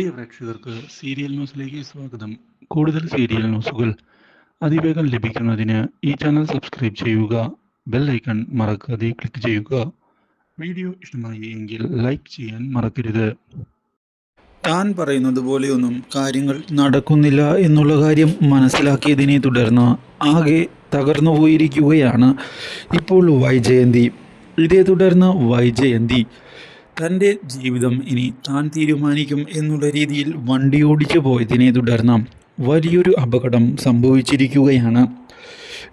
പ്രിയ പ്രേക്ഷകർക്ക് സീരിയൽ ന്യൂസിലേക്ക് സ്വാഗതം. കൂടുതൽ സീരിയൽ ന്യൂസുകൾ അതിവേഗം ലഭിക്കുന്നതിന് ഈ ചാനൽ സബ്സ്ക്രൈബ് ചെയ്യുക ബെൽ ഐക്കൺ മറക്കാതെ ക്ലിക്ക് ചെയ്യുക. വീഡിയോ ഇഷ്ടമായി എങ്കിൽ ലൈക്ക് ചെയ്യാൻ മറക്കരുത്. താൻ പറയുന്നത് പോലെയൊന്നും കാര്യങ്ങൾ നടക്കുന്നില്ല എന്നുള്ള കാര്യം മനസ്സിലാക്കിയതിനെ തുടർന്ന് ആകെ തകർന്നു പോയിരിക്കുകയാണ് ഇപ്പോൾ വൈജയന്തി. ഇതേ തുടർന്ന് വൈജയന്തി തന്റെ ജീവിതം ഇനി താൻ തീരുമാനിക്കും എന്നുള്ള രീതിയിൽ വണ്ടി ഓടിച്ചു പോയതിനെ തുടർന്ന് വലിയൊരു അപകടം സംഭവിച്ചിരിക്കുകയാണ്.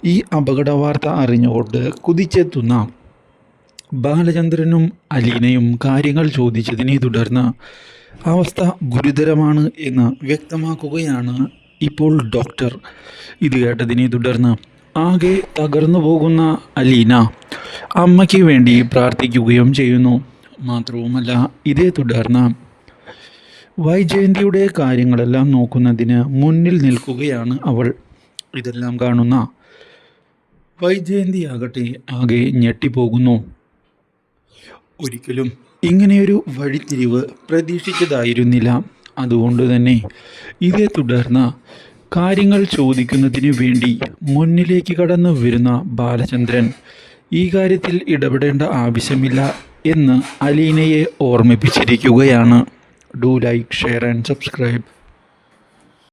ഈ അപകട വാർത്ത അറിഞ്ഞുകൊണ്ട് കുതിച്ചെത്തുന്ന ബാലചന്ദ്രനും അലീനയും കാര്യങ്ങൾ ചോദിച്ചതിനെ തുടർന്ന് അവസ്ഥ ഗുരുതരമാണ് എന്ന് വ്യക്തമാക്കുകയാണ് ഇപ്പോൾ ഡോക്ടർ. ഇത് കേട്ടതിനെ തുടർന്ന് ആകെ തകർന്നു പോകുന്ന അലീന അമ്മയ്ക്ക് വേണ്ടി പ്രാർത്ഥിക്കുകയും ചെയ്യുന്നു. മാത്രവുമല്ല ഇതേ തുടർന്ന് വൈജയന്തിയുടെ കാര്യങ്ങളെല്ലാം നോക്കുന്നതിന് മുന്നിൽ നിൽക്കുകയാണ് അവൾ. ഇതെല്ലാം കാണുന്ന വൈജയന്തി ആകട്ടെ ആകെ ഞെട്ടിപ്പോകുന്നു. ഒരിക്കലും ഇങ്ങനെയൊരു വഴിത്തിരിവ് പ്രതീക്ഷിച്ചതായിരുന്നില്ല. അതുകൊണ്ട് തന്നെ ഇതേ തുടർന്ന് കാര്യങ്ങൾ ചോദിക്കുന്നതിന് വേണ്ടി മുന്നിലേക്ക് കടന്നു വരുന്ന ബാലചന്ദ്രൻ ഈ കാര്യത്തിൽ ഇടപെടേണ്ട ആവശ്യമില്ല. എന്ന് അലീനയെ ഓർമ്മിപ്പിച്ചിരിക്കുകയാണ്. Do like share and subscribe